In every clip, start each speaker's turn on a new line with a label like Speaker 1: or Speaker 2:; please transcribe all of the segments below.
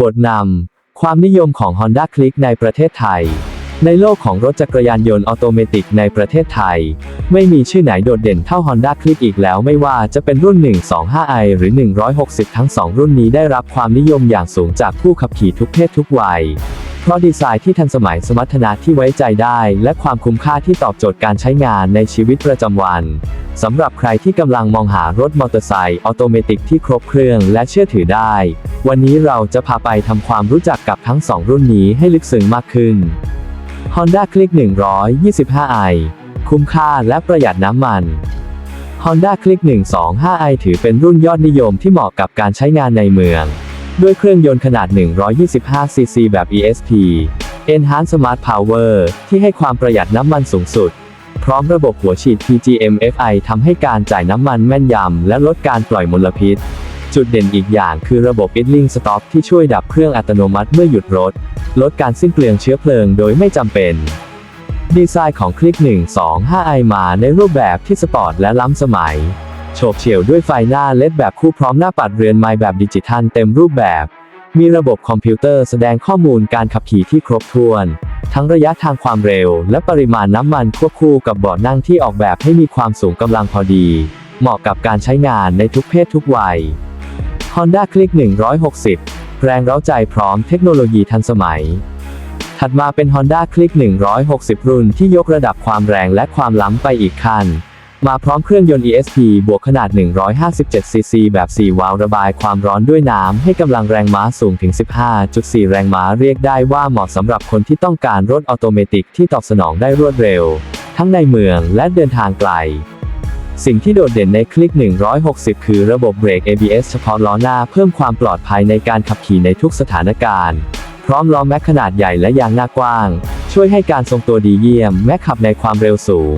Speaker 1: บทนำ ความนิยมของ Honda Click ในประเทศไทย ในโลกของรถจักรยานยนต์ออโตเมติกในประเทศไทย ไม่มีชื่อไหนโดดเด่นเท่า Honda Click อีกแล้วไม่ว่าจะเป็นรุ่น 125i หรือ 160 ทั้ง 2 รุ่นนี้ได้รับความนิยมอย่างสูงจากผู้ขับขี่ทุกเพศทุกวัยเพราะดีไซน์ที่ทันสมัยสมรรถนะที่ไว้ใจได้ และความคุ้มค่าที่ตอบโจทย์การใช้งานในชีวิตประจำวันสำหรับใครที่กำลังมองหารถมอเตอร์ไซค์ออโตเมติกที่ครบเครื่องและเชื่อถือได้ วันนี้เราจะพาไปทำความรู้จักกับทั้ง 2 รุ่นนี้ให้ลึกซึ้งมากขึ้น Honda Click 125i คุ้มค่าและประหยัดน้ำมัน Honda Click 125i ถือเป็นรุ่นยอดนิยมที่เหมาะกับการใช้งานในเมือง ด้วยเครื่องยนต์ขนาด 125cc แบบ ESP Enhanced Smart Power ที่ให้ความประหยัดน้ำมันสูงสุด พร้อมระบบหัวฉีด PGM-FI ทำให้การจ่ายน้ำมันแม่นยำและลดการปล่อยมลพิษ จุดเด่นอีกอย่างคือระบบ idling stop ที่ช่วยดับเครื่องอัตโนมัติเมื่อหยุดรถ ลดการสิ้นเปลืองเชื้อเพลิงโดยไม่จำเป็น ดีไซน์ของคลิก 125i มาในรูปแบบที่สปอร์ตและล้ำสมัย โฉบเฉี่ยวด้วยไฟหน้าเลดแบบคู่พร้อมหน้าปัดเรือนไม้แบบดิจิทัลเต็มรูปแบบ มีระบบคอมพิวเตอร์แสดงข้อมูลการขับขี่ที่ครบถ้วน ทั้งระยะทางความเร็ว และปริมาณน้ำมันควบคู่กับเบาะนั่งที่ออกแบบให้มีความสูงกำลังพอดี เหมาะกับการใช้งานในทุกเพศทุกวัย Honda Click 160 แรงเร้าใจพร้อมเทคโนโลยีทันสมัย ถัดมาเป็น Honda Click 160 รุ่นที่ยกระดับความแรงและความล้ำไปอีกขั้น มาพร้อมเครื่องยนต์ ESP บวกขนาด 157cc แบบ 4 วาล์วระบายความร้อนด้วยน้ำให้กำลังแรงม้าสูงถึง 15.4 แรงม้าเรียกได้ว่าเหมาะสำหรับคนที่ต้องการรถออโตเมติกที่ตอบสนองได้รวดเร็ว ทั้งในเมืองและเดินทางไกล สิ่งที่โดดเด่นในคลิก 160 คือระบบเบรก ABS เฉพาะล้อหน้าเพิ่มความปลอดภัยในการขับขี่ในทุกสถานการณ์ พร้อมล้อแม็กขนาดใหญ่และยางหน้ากว้าง ช่วยให้การทรงตัวดีเยี่ยมแม้ขับในความเร็วสูง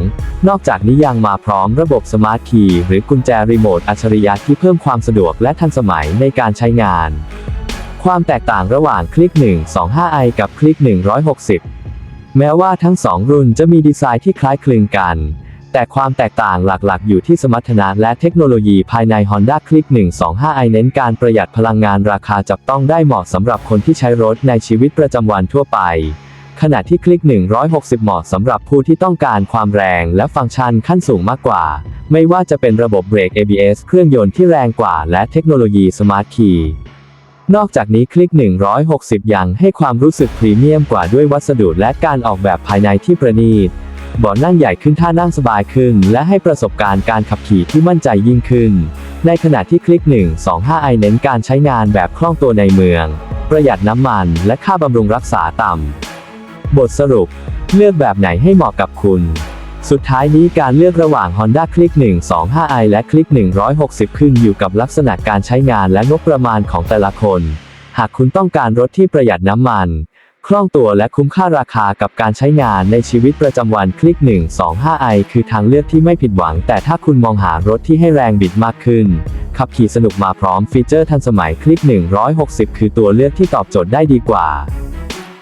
Speaker 1: นอกจากนี้ยังมาพร้อมระบบสมาร์ทคีย์หรือกุญแจรีโมทอัจฉริยะที่เพิ่มความสะดวกและทันสมัยในการใช้งาน ความแตกต่างระหว่างคลิก 125i กับคลิก 160 แม้ว่าทั้งสองรุ่นจะมีดีไซน์ที่คล้ายคลึงกัน แต่ความแตกต่างหลักๆ อยู่ที่สมรรถนะและเทคโนโลยีภายใน Honda Click 125i เน้นการประหยัดพลังงานราคาจับต้องได้เหมาะสำหรับคนที่ใช้รถในชีวิตประจำวันทั่วไป ขณะที่คลิก 160 เหมาะสำหรับผู้ที่ต้องการความแรงและฟังก์ชันขั้นสูงมากกว่า ไม่ว่าจะเป็นระบบเบรก ABS เครื่องยนต์ที่แรงกว่า และเทคโนโลยี Smart Key นอกจากนี้คลิก 160 ยังให้ความรู้สึกพรีเมียมกว่าด้วยวัสดุและการออกแบบภายในที่ประณีต เบาะนั่งใหญ่ขึ้นท่านั่งสบายขึ้น และให้ประสบการณ์การขับขี่ที่มั่นใจยิ่งขึ้น ในขณะที่คลิก 125i เน้นการใช้งานแบบคล่องตัวในเมือง ประหยัดน้ำมัน และค่าบำรุงรักษาต่ำ บทสรุป เลือกแบบไหนให้เหมาะกับคุณ สุดท้ายนี้การเลือกระหว่าง Honda Click 125i และ Click 160 ขึ้นอยู่กับลักษณะการใช้งานและงบประมาณของแต่ละคน หากคุณต้องการรถที่ประหยัดน้ำมัน คล่องตัวและคุ้มค่าราคากับการใช้งานในชีวิตประจำวันคลิก 125i คือทางเลือกที่ไม่ผิดหวัง แต่ถ้าคุณมองหารถที่ให้แรงบิดมากขึ้น ขับขี่สนุกมาพร้อมฟีเจอร์ทันสมัยคลิก 160 คือตัวเลือกที่ตอบโจทย์ได้ดีกว่า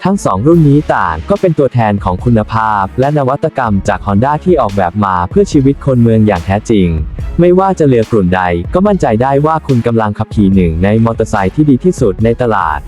Speaker 1: ทั้งสองรุ่นนี้ต่างก็เป็นตัวแทนของคุณภาพ และนวัตกรรมจาก Honda ที่ออกแบบมาเพื่อชีวิตคนเมืองอย่างแท้จริง ไม่ว่าจะเรือกลุ่นใด ก็มั่นใจได้ว่าคุณกำลังขับขี่หนึ่งในมอเตอร์ไซค์ที่ดีที่สุดในตลาด